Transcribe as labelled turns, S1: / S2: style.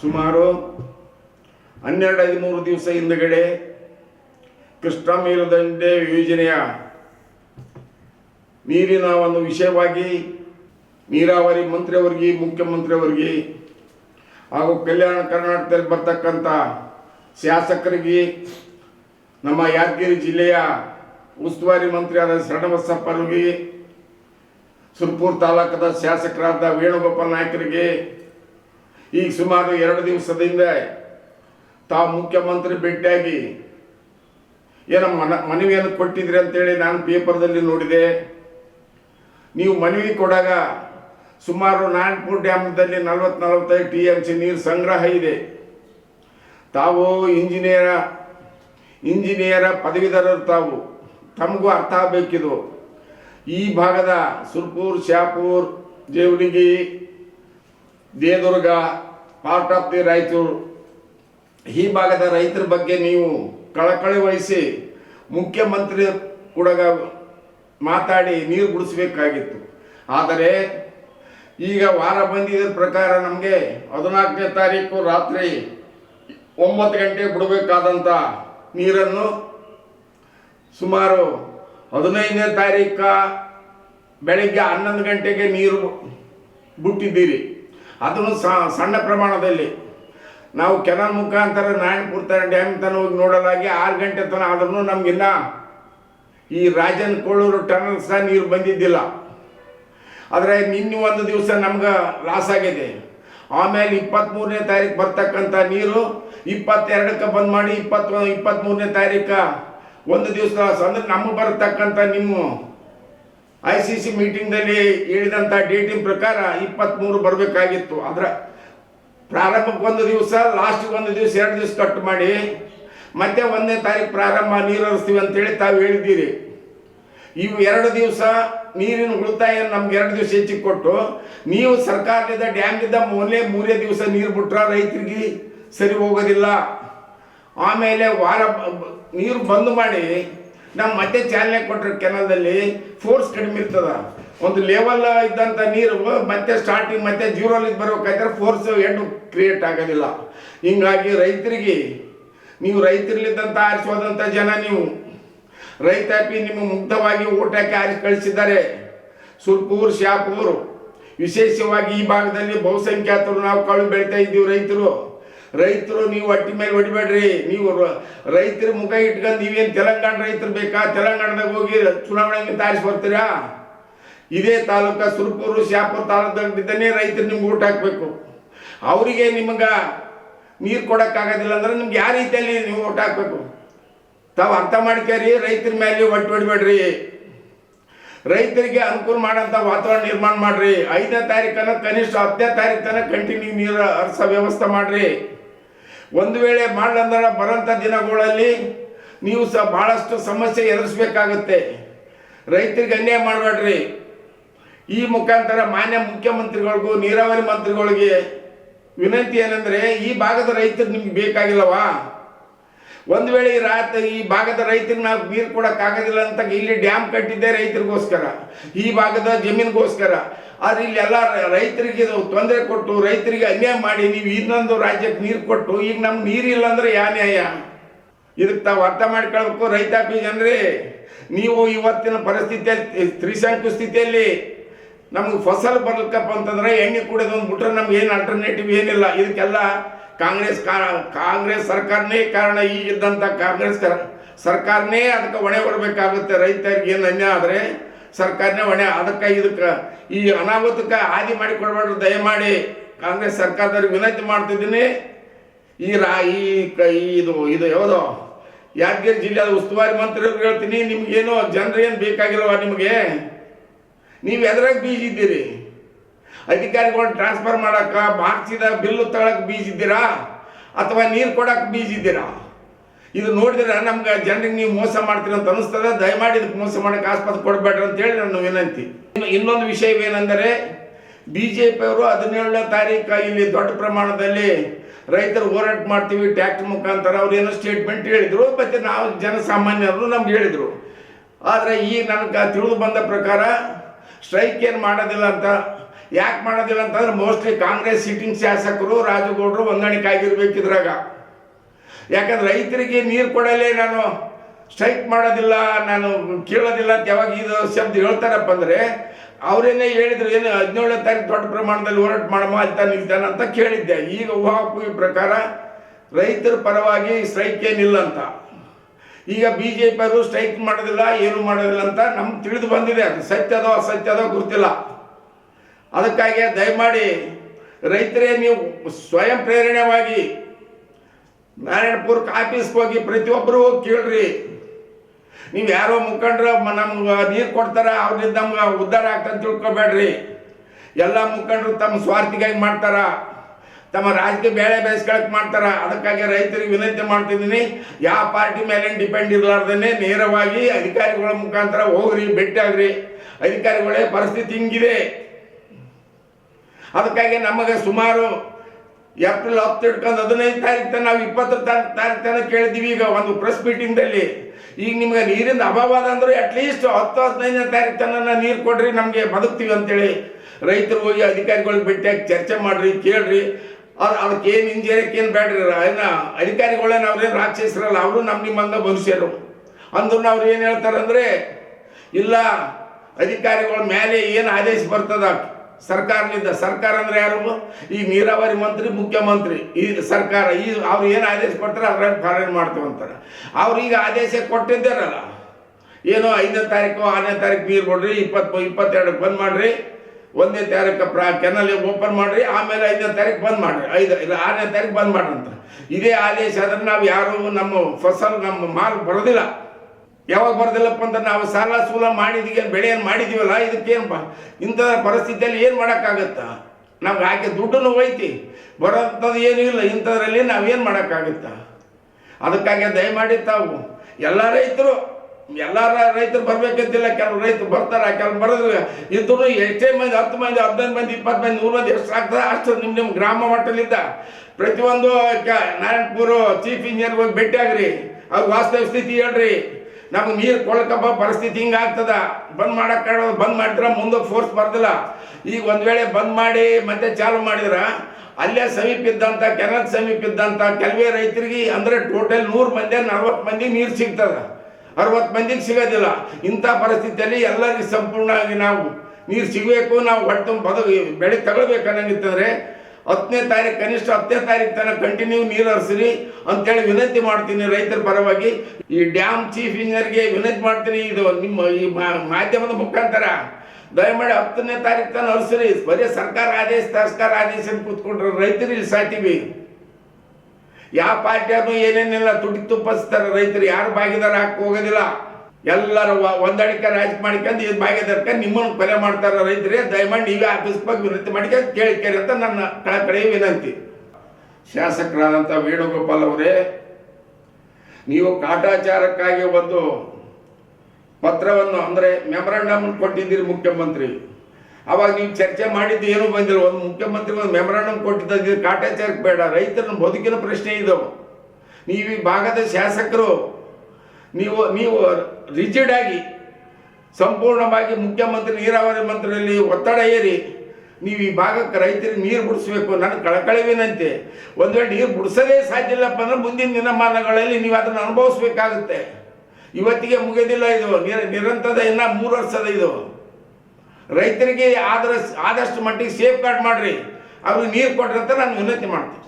S1: ಸುಮಾರು ಹನ್ನೆರಡು ಹದಿಮೂರು ದಿವಸ ಹಿಂದುಗಡೆ ಕೃಷ್ಣ ಮೇಲುದಂಡೆ ಯೋಜನೆಯ ನೀರಿನ ಒಂದು ವಿಷಯವಾಗಿ ನೀರಾವರಿ ಮಂತ್ರಿಯವರಿಗೆ, ಮುಖ್ಯಮಂತ್ರಿಯವರಿಗೆ ಹಾಗೂ ಕಲ್ಯಾಣ ಕರ್ನಾಟಕದಲ್ಲಿ ಬರ್ತಕ್ಕಂಥ ಶಾಸಕರಿಗೆ ನಮ್ಮ ಯಾದಗಿರಿ ಜಿಲ್ಲೆಯ ಉಸ್ತುವಾರಿ ಮಂತ್ರಿಯಾದ ಶರಣಬಸಪ್ಪರಿಗೆ ಸುರ್ಪುರ್ ತಾಲೂಕದ ಶಾಸಕರಾದ ವೇಣುಗೋಪಾಲ್ ನಾಯಕರಿಗೆ ಈಗ ಸುಮಾರು ಎರಡು ದಿವಸದಿಂದ ತಾವು ಮುಖ್ಯಮಂತ್ರಿ ಭೇಟಿಯಾಗಿ ಏನೋ ಮನ, ಮನವಿಯನ್ನು ಕೊಟ್ಟಿದ್ರಿ ಅಂತೇಳಿ ನಾನು ಪೇಪರ್ದಲ್ಲಿ ನೋಡಿದೆ. ನೀವು ಮನವಿ ಕೊಡಾಗ ಸುಮಾರು ನಾರಾಯಣಪುರ ಡ್ಯಾಮ್ದಲ್ಲಿ ನಲ್ವತ್ತು ನಲವತ್ತೈದು ಟಿ ಎಂ ಸಿ ನೀರು ಸಂಗ್ರಹ ಇದೆ. ತಾವು ಇಂಜಿನಿಯರ ಇಂಜಿನಿಯರ ಪದವೀಧರರು ತಾವು. ತಮಗೂ ಅರ್ಥ ಆಗಬೇಕಿದು. ಈ ಭಾಗದ Surpur, Shahapur Jewargi Devadurga part of the Raichur, ಈ ಭಾಗದ ರೈತರ ಬಗ್ಗೆ ನೀವು ಕಳಕಳಿ ವಹಿಸಿ ಮುಖ್ಯಮಂತ್ರಿ ಕೂಡ ಮಾತಾಡಿ ನೀರು ಬಿಡಿಸ್ಬೇಕಾಗಿತ್ತು ಆದರೆ ಈಗ ವಾರ ಬಂದಿದ್ದ ಪ್ರಕಾರ ನಮಗೆ ಹದಿನಾಲ್ಕನೇ ತಾರೀಕು ರಾತ್ರಿ ಒಂಬತ್ತು ಗಂಟೆಗೆ ಬಿಡಬೇಕಾದಂಥ ನೀರನ್ನು ಸುಮಾರು ಹದಿನೈದನೇ ತಾರೀಕು ಬೆಳಗ್ಗೆ ಹನ್ನೊಂದು ಗಂಟೆಗೆ ನೀರು ಬಿಟ್ಟಿದ್ದೀರಿ. ಅದನ್ನು ಸಣ್ಣ ಪ್ರಮಾಣದಲ್ಲಿ. ನಾವು ಕೆನಾಲ್ ಮುಖಾಂತರ ನಾರಾಯಣಪುರ ತರ ಡ್ಯಾಮ್ ತನ ಹೋಗಿ ನೋಡಲಾಗಿ ಆರು ಗಂಟೆ ತನಕ ಆದ್ರೂ ನಮಗಿನ್ನ ಈ ರಾಜನ್ ಕೊಳ್ಳೂರು ಟನಲ್ ಸಹ ನೀರು ಬಂದಿದ್ದಿಲ್ಲ. ಆದರೆ ನಿನ್ನೆ ಒಂದು ದಿವಸ ನಮ್ಗೆ ಲಾಸ್ ಆಗಿದೆ. ಆಮೇಲೆ ಇಪ್ಪತ್ತ್ಮೂರನೇ ತಾರೀಕು ಬರ್ತಕ್ಕಂಥ ನೀರು ಇಪ್ಪತ್ತೆರಡಕ್ಕೆ ಬಂದ್ ಮಾಡಿ ಇಪ್ಪತ್ತು ಇಪ್ಪತ್ತ್ಮೂರನೇ ತಾರೀಕು ಒಂದು ದಿವಸ ಲಾಸ್ ಅಂದ್ರೆ ನಮಗೆ ಬರತಕ್ಕಂಥ ನಿಮ್ಮ ಐ ಸಿ ಸಿ ಮೀಟಿಂಗ್ದಲ್ಲಿ ಹೇಳಿದಂಥ ಡೇಟಿನ ಪ್ರಕಾರ ಇಪ್ಪತ್ತ್ಮೂರು ಬರಬೇಕಾಗಿತ್ತು. ಅದರ ಪ್ರಾರಂಭಕ್ಕೆ ಒಂದು ದಿವಸ ಲಾಸ್ಟಿಗೆ ಒಂದು ದಿವಸ, ಎರಡು ದಿವಸ ಕಟ್ ಮಾಡಿ ಮತ್ತೆ ಒಂದನೇ ತಾರೀಕು ಪ್ರಾರಂಭ, ನೀರು ಹರಿಸ್ತೀವಿ ಅಂತೇಳಿ ತಾವು ಹೇಳಿದ್ದೀರಿ. ಇವು ಎರಡು ದಿವಸ ನೀರಿನ ಉಳಿತಾಯ ನಮ್ಗೆ ಎರಡು ದಿವಸ ಹೆಚ್ಚಿಗೆ ಕೊಟ್ಟು, ನೀವು ಸರ್ಕಾರದಿಂದ ಡ್ಯಾಮ್ನಿಂದ ಮೊದಲೇ ಮೂರೇ ದಿವಸ ನೀರು ಬಿಟ್ರೆ ರೈತರಿಗೆ ಸರಿ ಹೋಗೋದಿಲ್ಲ. ಆಮೇಲೆ ವಾರ ನೀರು ಬಂದ್ ಮಾಡಿ ನಾವು ಮತ್ತೆ ಚಾಲನೆ ಕೊಟ್ಟರೆ ಕೆನಲ್ದಲ್ಲಿ ಫೋರ್ಸ್ ಕಡಿಮೆ ಇರ್ತದ. ಒಂದು ಲೆವೆಲ್ ಇದ್ದಂಥ ನೀರು ಮತ್ತೆ ಸ್ಟಾರ್ಟಿಂಗ್ ಮತ್ತೆ ಜೀರೋಲಿ ಬರಬೇಕಾದ್ರೆ ಫೋರ್ಸ್ ಏನು ಕ್ರಿಯೇಟ್ ಆಗೋದಿಲ್ಲ. ಹಿಂಗಾಗಿ ರೈತರಿಗೆ, ನೀವು ರೈತರಲ್ಲಿದ್ದಂಥ ಆರಿಸೋದಂಥ ಜನ ನೀವು. ರೈತಾಪಿ ನಿಮ್ಮ ಮುಗ್ಧವಾಗಿ ಊಟಕ್ಕೆ ಆರಿಸಿ ಕಳಿಸಿದ್ದಾರೆ. ಸುರ್ಪೂರ್ ಶಾಪೂರ್ ವಿಶೇಷವಾಗಿ ಈ ಭಾಗದಲ್ಲಿ ಬಹುಸಂಖ್ಯಾತರು ನಾವು ಕಾಳು ಬೆಳಿತಾ ಇದ್ದೀವಿ ರೈತರು. ರೈತರು ನೀವು ಹೊಟ್ಟಿ ಮೇಲೆ ಹೊಡಿಬೇಡ್ರಿ. ನೀವು ರೈತರ ಮುಖ ಇಟ್ಕೊಂಡು ನೀವೇನು ತೆಲಂಗಾಣ ರೈತರು ಬೇಕಾ? ತೆಲಂಗಾಣದಾಗ ಹೋಗಿ ಚುನಾವಣೆಗೆ ತಾರಿಸಿ ಬರ್ತೀರಾ ಇದೇ ತಾಲೂಕ ಸುರ್ಪೂರು ಶಾಪುರ್ ತಾಲೂಕದಾಗಿದ್ದಾನೆ ರೈತರು ನಿಮ್ಗೆ ಊಟ ಹಾಕ್ಬೇಕು. ಅವರಿಗೆ ನಿಮಗೆ ನೀರು ಕೊಡೋಕ್ಕಾಗೋದಿಲ್ಲ ಅಂದ್ರೆ ನಿಮ್ಗೆ ಯಾವ ರೀತಿಯಲ್ಲಿ ನೀವು ಊಟ ಹಾಕ್ಬೇಕು? ತಾವು ಅರ್ಥ ಮಾಡ್ಕೇರಿ ರೈತರ ಮೇಲೆ ಒಟ್ಟು ಹೊಡಿಬೇಡ್ರಿ. ರೈತರಿಗೆ ಅನುಕೂಲ ಮಾಡೋಂಥ ವಾತಾವರಣ ನಿರ್ಮಾಣ ಮಾಡ್ರಿ. ಐದನೇ ತಾರೀಕನ ಕನಿಷ್ಠ ಹತ್ತನೇ ತಾರೀಕು ತನಕ ಕಂಟಿನ್ಯೂ ನೀರು ಹರಿಸೋ ವ್ಯವಸ್ಥೆ ಮಾಡ್ರಿ. ಒಂದು ವೇಳೆ ಮಾಡಲಂದ್ರೆ ಬರೋಂಥ ದಿನಗಳಲ್ಲಿ ನೀವು ಸಹ ಭಾಳಷ್ಟು ಸಮಸ್ಯೆ ಎದುರಿಸ್ಬೇಕಾಗುತ್ತೆ. ರೈತರಿಗೆ ಅನ್ಯಾಯ ಮಾಡಬೇಡ್ರಿ. ಈ ಮುಖಾಂತರ ಮಾನ್ಯ ಮುಖ್ಯಮಂತ್ರಿಗಳಿಗೂ, ನೀರಾವರಿ ಮಂತ್ರಿಗಳಿಗೆ ವಿನಂತಿ ಏನಂದ್ರೆ, ಈ ಭಾಗದ ರೈತರು ನಿಮ್ಗೆ ಬೇಕಾಗಿಲ್ಲವಾ? ಒಂದು ವೇಳೆ ಈ ರಾತ್ ಈ ಭಾಗದ ರೈತರಿಗೆ ನಾವು ನೀರು ಕೊಡೋಕ್ಕಾಗೋದಿಲ್ಲ ಅಂತ ಇಲ್ಲಿ ಡ್ಯಾಮ್ ಕಟ್ಟಿದ್ದೆ ರೈತರಿಗೋಸ್ಕರ. ಈ ಭಾಗದ ಜಮೀನಿಗೋಸ್ಕರ. ಆದ್ರೆ ಇಲ್ಲಿ ಎಲ್ಲ ರೈತರಿಗೆ ಇದು ತೊಂದರೆ ಕೊಟ್ಟು, ರೈತರಿಗೆ ಅನ್ಯಾಯ ಮಾಡಿ, ನೀವು ಇನ್ನೊಂದು ರಾಜ್ಯಕ್ಕೆ ನೀರು ಕೊಟ್ಟು, ಈಗ ನಮ್ಗೆ ನೀರಿಲ್ಲ ಅಂದ್ರೆ ಯಾ ನ್ಯಾಯ? ಇದಕ್ಕೆ ತಾವು ಅರ್ಥ ಮಾಡ್ಕೊಳ್ಬೇಕು ರೈತಾಪಿ ಜನರೇ. ನೀವು ಇವತ್ತಿನ ಪರಿಸ್ಥಿತಿಯಲ್ಲಿ ತ್ರಿಶಂಕು ಸ್ಥಿತಿಯಲ್ಲಿ ನಮ್ಗೆ ಫಸಲ್ ಬರ್ಲಿಕ್ಕಪ್ಪ ಅಂತಂದ್ರೆ ಎಣ್ಣೆ ಒಂದು ಬಿಟ್ರೆ ನಮ್ಗೆ ಏನು ಆಲ್ಟರ್ನೇಟಿವ್ ಏನಿಲ್ಲ. ಇದಕ್ಕೆಲ್ಲ ಕಾಂಗ್ರೆಸ್ ಕಾಂಗ್ರೆಸ್ ಸರ್ಕಾರನೇ ಕಾರಣ ಈಗಿದ್ದಂಥ ಕಾಂಗ್ರೆಸ್ ಕರ- ಸರ್ಕಾರನೇ ಅದಕ್ಕೆ ಹೊಣೆ ಹೊರಬೇಕಾಗುತ್ತೆ ರೈತರಿಗೆ ಏನು ಅನ್ಯಾಯ ಆದರೆ ಸರ್ಕಾರನೇ ಹೊಣೆ. ಅದಕ್ಕೆ ಇದಕ್ಕೆ ಈ ಅನಾಹುತಕ್ಕೆ ಆದಿ ಮಾಡಿ ಕೊಡಬೇಡ್ರಿ, ದಯಮಾಡಿ. ಕಾಂಗ್ರೆಸ್ ಸರ್ಕಾರದವ್ರಿಗೆ ವಿನಂತಿ ಮಾಡ್ತಿದ್ದೀನಿ. ಈ ರಾ, ಈ ಇದು ಇದು ಯಾವುದೋ? ಯಾದಗಿರಿ ಜಿಲ್ಲೆಯ ಉಸ್ತುವಾರಿ ಮಂತ್ರಿಯವ್ರಿಗೆ ಹೇಳ್ತೀನಿ. ನಿಮ್ಗೇನು ಜನರೇನು ಬೇಕಾಗಿಲ್ವ ನಿಮಗೆ? ನೀವು ಎದ್ರಾಗ ಬೀಜ ಇದ್ದೀರಿ? ಅಧಿಕಾರಿಗಳು ಟ್ರಾನ್ಸ್ಫರ್ ಮಾಡಕ್ಕ ಮಾರ್ಚಿದ ಬಿಲ್ಲು ತಗೊಳಕ್ಕೆ ಬೀಜಿದ್ದೀರಾ ಅಥವಾ ನೀರು ಕೊಡಕ್ಕೆ ಬೀಜ ಇದ್ದೀರಾ? ಇದು ನೋಡಿದ್ರೆ ನಮ್ಗೆ ಜನರಿಗೆ ನೀವು ಮೋಸ ಮಾಡ್ತೀರ ಅಂತ ಅನಿಸ್ತದೆ. ದಯಮಾಡಿ ಇದಕ್ಕೆ ಮೋಸ ಮಾಡಕ್ಕೆ ಆಸ್ಪತ್ರೆ ಕೊಡಬೇಡ್ರಿ ಅಂತೇಳಿ ನನ್ನ ವಿನಂತಿ. ಇನ್ನು ಇನ್ನೊಂದು ವಿಷಯವೇನೆಂದರೆ ಬಿ ಜೆ ಪಿಯವರು ಹದಿನೇಳನೇ ತಾರೀಕು ಇಲ್ಲಿ ದೊಡ್ಡ ಪ್ರಮಾಣದಲ್ಲಿ ರೈತರು ಹೋರಾಟ ಮಾಡ್ತೀವಿ. ಟ್ಯಾಕ್ಟರ್ ಮುಖಾಂತರ ಅವ್ರು ಏನೋ ಸ್ಟೇಟ್ಮೆಂಟ್ ಹೇಳಿದ್ರು, ಮತ್ತೆ ನಾವು ಜನಸಾಮಾನ್ಯರು ನಮ್ಗೆ ಹೇಳಿದರು. ಆದರೆ ಈಗ ನನಗೆ ತಿಳಿದು ಬಂದ ಪ್ರಕಾರ ಸ್ಟ್ರೈಕ್ ಏನು ಮಾಡೋದಿಲ್ಲ ಅಂತ, ಯಾಕೆ ಮಾಡೋದಿಲ್ಲ ಅಂತಂದ್ರೆ ಮೋಸ್ಟ್ಲಿ ಕಾಂಗ್ರೆಸ್ ಸಿಟ್ಟಿಂಗ್ ಶಾಸಕರು, ರಾಜಗೌಡರು ಹೊಂದಾಣಿಕೆ ಆಗಿರ್ಬೇಕಿದ್ರಾಗ ಯಾಕಂದ್ರೆ ರೈತರಿಗೆ ನೀರು ಕೊಡಲೇ ನಾನು ಸ್ಟ್ರೈಕ್ ಮಾಡೋದಿಲ್ಲ, ನಾನು ಕೇಳೋದಿಲ್ಲ ಅಂತ ಯಾವಾಗ ಇದು ಶಬ್ದ ಹೇಳ್ತಾರಪ್ಪ ಅಂದರೆ, ಅವರೇನೇ ಹೇಳಿದ್ರು, ಏನು ಹದಿನೇಳನೇ ತಾರೀಕು ದೊಡ್ಡ ಪ್ರಮಾಣದಲ್ಲಿ ಹೋರಾಟ ಮಾಡಮ್ಮ ಅಂತ ನಿಲ್ತಾನೆ ಅಂತ ಕೇಳಿದ್ದೆ. ಈಗ ಊಹಾಪೋಹಿ ಪ್ರಕಾರ ರೈತರ ಪರವಾಗಿ ಸ್ಟ್ರೈಕ್ ಏನಿಲ್ಲ ಅಂತ. ಈಗ ಬಿ ಜೆ ಪಿಯವರು ಸ್ಟ್ರೈಕ್ ಮಾಡೋದಿಲ್ಲ, ಏನು ಮಾಡೋದಿಲ್ಲ ಅಂತ ನಮ್ಗೆ ತಿಳಿದು ಬಂದಿದೆ. ಅದು ಸತ್ಯದೋ ಅಸತ್ಯದೋ ಗೊತ್ತಿಲ್ಲ. ಅದಕ್ಕಾಗಿ ದಯಮಾಡಿ ರೈತರೇ ನೀವು ಸ್ವಯಂ ಪ್ರೇರಣೆವಾಗಿ ನಾರಾಯಣಪುರಕ್ಕೆ ಆಫೀಸ್ಗೆ ಹೋಗಿ ಪ್ರತಿಯೊಬ್ಬರು ಹೋಗಿ ಕೇಳ್ರಿ. ನೀವು ಯಾರೋ ಮುಖಂಡರು ನಮ್ಗೆ ನೀರು ಕೊಡ್ತಾರ ಅವ್ರಿಂದ ನಮ್ಗೆ ಉದ್ಧಾರ ಆಗ್ತಂತ ತಿಳ್ಕೊಬೇಡ್ರಿ. ಎಲ್ಲ ಮುಖಂಡರು ತಮ್ಮ ಸ್ವಾರ್ಥಿಗಾಗಿ ಮಾಡ್ತಾರ. ತಮ್ಮ ರಾಜಕೀಯ ಬೇಳೆ ಬೇಯಿಸ್ಕೊಳಕ್ ಮಾಡ್ತಾರ. ಅದಕ್ಕಾಗಿ ರೈತರಿಗೆ ವಿನಂತಿ ಮಾಡ್ತಿದ್ದೀನಿ. ಯಾವ ಪಾರ್ಟಿ ಮೇಲೆ ಡಿಪೆಂಡ್ ಇರಲಾರ್ದೇ ನೇರವಾಗಿ ಅಧಿಕಾರಿಗಳ ಮುಖಾಂತರ ಹೋಗ್ರಿ, ಭೇಟಿಯಾಗ್ರಿ. ಅಧಿಕಾರಿಗಳೇ ಪರಿಸ್ಥಿತಿ ಹಿಂಗಿದೆ. ಅದಕ್ಕಾಗಿ ನಮಗೆ ಸುಮಾರು ಏಪ್ರಿಲ್ ಹತ್ತು ಹಿಡ್ಕೊಂಡು ಹದಿನೈದು ತಾರೀಕು ತನಕ ನಾವು ಇಪ್ಪತ್ತರ ತಾರೀಕು ತನಕ ಕೇಳಿದೀವಿ ಈಗ ಒಂದು ಪ್ರೆಸ್ ಮೀಟಿಂಗ್ದಲ್ಲಿ ಈಗ ನಿಮ್ಗೆ ನೀರಿಂದ ಅಭಾವ ಅದ ಅಂದ್ರೆ ಅಟ್ಲೀಸ್ಟ್ ಹತ್ತು, ಹದಿನೈದನೇ ತಾರೀಕು ತನಕ ನೀರು ಕೊಡ್ರಿ, ನಮಗೆ ಬದುಕ್ತೀವಿ ಅಂತೇಳಿ. ರೈತರು ಹೋಗಿ ಅಧಿಕಾರಿಗಳಿಗೆ ಭೇಟಿಯಾಗಿ ಚರ್ಚೆ ಮಾಡ್ರಿ, ಕೇಳ್ರಿ. ಅವ್ರು ಅದಕ್ಕೆ ಏನು ಇಂಜಿನಿಯರ್ಗೆ ಏನು ಬೇಡ್ರಿ ಏನು ಅಧಿಕಾರಿಗಳೇನು ಅವ್ರೇನು ರಾಕ್ಷಸರಲ್ಲ, ಅವರು ನಮ್ಮ ನಿಮ್ಮಂಗ ಮನುಷ್ಯರು. ಅಂದ್ರೂ ಅವ್ರು ಏನು ಹೇಳ್ತಾರಂದ್ರೆ, ಇಲ್ಲ, ಅಧಿಕಾರಿಗಳ ಮೇಲೆ ಏನು ಆದೇಶ ಬರ್ತದ ಸರ್ಕಾರದಿಂದ ಸರ್ಕಾರ ಅಂದ್ರೆ ಯಾರು? ಈ ನೀರಾವರಿ ಮಂತ್ರಿ, ಮುಖ್ಯಮಂತ್ರಿ. ಈ ಸರ್ಕಾರ, ಈ ಅವ್ರು ಏನು ಆದೇಶ ಕೊಡ್ತಾರೆ ಅದ್ರಲ್ಲಿ ಫಾರ್ವರ್ಡ್ ಮಾಡ್ತೇವೆ ಅಂತಾರೆ. ಅವ್ರು ಈಗ ಆದೇಶ ಕೊಟ್ಟಿದ್ದಾರಲ್ಲ. ಏನೋ ಐದನೇ ತಾರೀಕು, ಆರನೇ ತಾರೀಕು ನೀರು ಕೊಡ್ರಿ, ಇಪ್ಪತ್ತು, ಇಪ್ಪತ್ತೆರಡಕ್ಕೆ ಬಂದ್ ಮಾಡ್ರಿ. ಒಂದನೇ ತಾರೀಕು ಪ್ರಾ, ಕೆನಲ್ ಓಪನ್ ಮಾಡ್ರಿ, ಆಮೇಲೆ ಐದನೇ ತಾರೀಕು ಬಂದ್ ಮಾಡ್ರಿ. ಐದು, ಇಲ್ಲ, ಆರನೇ ತಾರೀಕು ಬಂದ್ ಮಾಡ್ರಿ ಅಂತ. ಇದೇ ಆದೇಶ ಆದ್ರೆ ನಾವು ಯಾರು, ನಮ್ಮ ಫಸಲ್, ನಮ್ಮ ಮಾಲ್ ಬರೋದಿಲ್ಲ. ಯಾವಾಗ ಬರ್ದಿಲ್ಲಪ್ಪ ಅಂದ್ರೆ ನಾವು ಸಾಲ ಸೂಲ ಮಾಡಿದೀಗ ಬೆಳೆ ಏನು ಮಾಡಿದೀವಲ್ಲ ಇದಕ್ಕೇನಪ್ಪ? ಇಂಥ ಪರಿಸ್ಥಿತಿಯಲ್ಲಿ ಏನು ಮಾಡೋಕ್ಕಾಗತ್ತಾ? ನಮ್ಗೆ ಹಾಕಿ ದುಡ್ಡನ್ನು ಹೋಯ್ತಿ ಬರೋಂಥದ್ದು ಏನೂ ಇಲ್ಲ, ಇಂಥದ್ರಲ್ಲಿ ನಾವೇನು ಮಾಡೋಕ್ಕಾಗತ್ತಾ? ಅದಕ್ಕಾಗಿ ದಯಮಾಡಿ ತಾವು, ಎಲ್ಲ ರೈತರು ಎಲ್ಲ ರೈತರು ಬರಬೇಕಂತಿಲ್ಲ, ಕೆಲವು ರೈತರು ಬರ್ತಾರೆ, ಕೆಲವು ಬರೋದಿಲ್ಲ. ಇದ್ರು ಎಷ್ಟೇ ಮಂದಿ, ಹತ್ತು ಮಂದಿ, ಹದಿನೈದು ಮಂದಿ, ಇಪ್ಪತ್ತು ಮಂದಿ, ನೂರು ಮಂದಿ ಎಷ್ಟು ಆಗ್ತದೆ ಅಷ್ಟು ನಿಮ್ಮ ನಿಮ್ಮ ಗ್ರಾಮ ಮಟ್ಟಲಿದ್ದ ಪ್ರತಿಯೊಂದು ನಾರಾಯಣಪುರ ಚೀಫ್ ಇಂಜಿನಿಯರ್ ಹೋಗಿ ಆಗ್ರಿ. ಅವ್ರ ವಾಸ್ತವ ಸ್ಥಿತಿ ಹೇಳ್ರಿ. ನಮ್ಗೆ ನೀರು ಕೊಳಕಪ್ಪ ಪರಿಸ್ಥಿತಿ ಹಿಂಗೆ ಆಗ್ತದ. ಬಂದ್ ಮಾಡಕ್ ಬಂದ್ ಮಾಡಿದ್ರ ಮುಂದಕ್ಕೆ ಫೋರ್ಸ್ ಬರ್ದಿಲ್ಲ. ಈಗ ಒಂದ್ ವೇಳೆ ಬಂದ್ ಮಾಡಿ ಮತ್ತೆ ಚಾಲು ಮಾಡಿದ್ರ, ಅಲ್ಲೇ ಸಮೀಪ ಇದ್ದಂತ ಕೆನಲ್ ಸಮೀಪ ಇದ್ದಂತ ಕೆಲವೇ ರೈತರಿಗೆ ಅಂದ್ರೆ ಟೋಟಲ್ ನೂರು ಮಂದಿ, ನಲ್ವತ್ತು ಮಂದಿ ನೀರು ಸಿಗ್ತದ. ಅರವತ್ತು ಮಂದಿಗೆ ಸಿಗೋದಿಲ್ಲ. ಇಂಥ ಪರಿಸ್ಥಿತಿಯಲ್ಲಿ ಎಲ್ಲರಿಗೂ ಸಂಪೂರ್ಣವಾಗಿ ನಾವು ನೀರು ಸಿಗಬೇಕು, ನಾವು ಹೊಟ್ಟೆ ಬದ ಬೆಳೆ ತಗೊಳ್ಬೇಕು ಅನ್ನಂಗಿತ್ತಂದ್ರೆ ಹತ್ತನೇ ತಾರೀಕು ಕನಿಷ್ಠ ಹತ್ತನೇ ತಾರೀಕು ತನಕ ಕಂಟಿನ್ಯೂ ನೀರು ಹರಿಸ್ರಿ ಅಂತೇಳಿ ವಿನಂತಿ ಮಾಡ್ತೀನಿ ರೈತರ ಪರವಾಗಿ. ಈ ಡ್ಯಾಮ್ ಚೀಫ್ ಇಂಜಿನಿಯರ್ಗೆ ವಿನಂತಿ ಮಾಡ್ತೀನಿ, ಇದು ನಿಮ್ಮ ಈ ಮಾಧ್ಯಮದ ಮುಖಾಂತರ. ದಯಮಾಡಿ ಹತ್ತನೇ ತಾರೀಕು ತನಕ ಹರಿಸ್ರಿ. ಬರೀ ಸರ್ಕಾರ ಆದೇಶ ಸರ್ಕಾರ ಆದೇಶ ಕೂತ್ಕೊಂಡ್ರೆ ರೈತರು ಇಲ್ಲಿ ಸಾಟಿವಿ. ಯಾವ ಪಾರ್ಟಿಯನ್ನು ಏನೇನೆಲ್ಲ ತುಟಿ ತುಪ್ಪಿಸ್ತಾರೆ ರೈತರು, ಯಾರು ಭಾಗಿದಾರ ಹಾಕಿ ಹೋಗೋದಿಲ್ಲ. ಎಲ್ಲರ ಒಂದಡಿಕ ರಾಜ್ ಮಾಡ್ಕೊಂಡು ಇದು ಭಾಗಿದಾರಕ್ಕೆ ನಿಮ್ಮನ್ನು ಕೊಲೆ ಮಾಡ್ತಾರ ರೈತರೇ, ದಯಮಾಡಿ ನೀವೇ ಆಫೀಸ್ ಬಗ್ಗೆ ವಿನಂತಿ ಮಾಡ್ಕೊಂಡು ಕೇಳಿ ಅಂತ ನನ್ನ ಕಳಕಳಿ ವಿನಂತಿ. ಶಾಸಕರಾದಂಥ ವೇಣುಗೋಪಾಲ್ ಅವರೇ, ನೀವು ಕಾಟಾಚಾರಕ್ಕಾಗಿ ಒಂದು ಪತ್ರವನ್ನು, ಅಂದರೆ ಮೆಮರಾಂಡಮ್ ಕೊಟ್ಟಿದ್ದೀರಿ ಮುಖ್ಯಮಂತ್ರಿ. ಅವಾಗ ನೀವು ಚರ್ಚೆ ಮಾಡಿದ್ದು ಏನು ಬಂದಿಲ್ಲ. ಒಂದು ಮುಖ್ಯಮಂತ್ರಿ ಒಂದು ಮೆಮರಾಂಡಮ್ ಕೊಟ್ಟಿದ್ದು ಕಾಟಾಚಾರಕ್ಕೆ ಬೇಡ. ರೈತರ ಬದುಕಿನ ಪ್ರಶ್ನೆ ಇದು. ನೀವು ಭಾಗದ ಶಾಸಕರು ನೀವು ನೀವು ರಿಜಿಡ್ ಆಗಿ, ಸಂಪೂರ್ಣವಾಗಿ ಮುಖ್ಯಮಂತ್ರಿ, ನೀರಾವರಿ ಮಂತ್ರಿಯಲ್ಲಿ ಒತ್ತಡ ಏರಿ ನೀವು ಈ ಭಾಗಕ್ಕೆ ರೈತರಿಗೆ ನೀರು ಬಿಡಿಸ್ಬೇಕು. ನನ್ನ ಕಳಕಳಿವಿನಂತೆ ಒಂದು ವೇಳೆ ನೀರು ಬಿಡಿಸೋದೇ ಸಾಧ್ಯ ಇಲ್ಲಪ್ಪ ಅಂದ್ರೆ ಮುಂದಿನ ದಿನಮಾನಗಳಲ್ಲಿ ನೀವು ಅದನ್ನು ಅನುಭವಿಸ್ಬೇಕಾಗುತ್ತೆ. ಇವತ್ತಿಗೆ ಮುಗಿದಿಲ್ಲ ಇದು. ನಿರ, ನಿರಂತರದ ಇನ್ನ ಮೂರು ವರ್ಷದ ಇದು. ರೈತರಿಗೆ ಆದರ ಆದಷ್ಟು ಮಟ್ಟಿಗೆ ಸೇಫ್ ಗಾರ್ಡ್ ಮಾಡ್ರಿ. ಅವ್ರಿಗೆ ನೀರು ಕೊಟ್ರಂತ ನಾನು ವಿನಂತಿ ಮಾಡ್ತೀನಿ.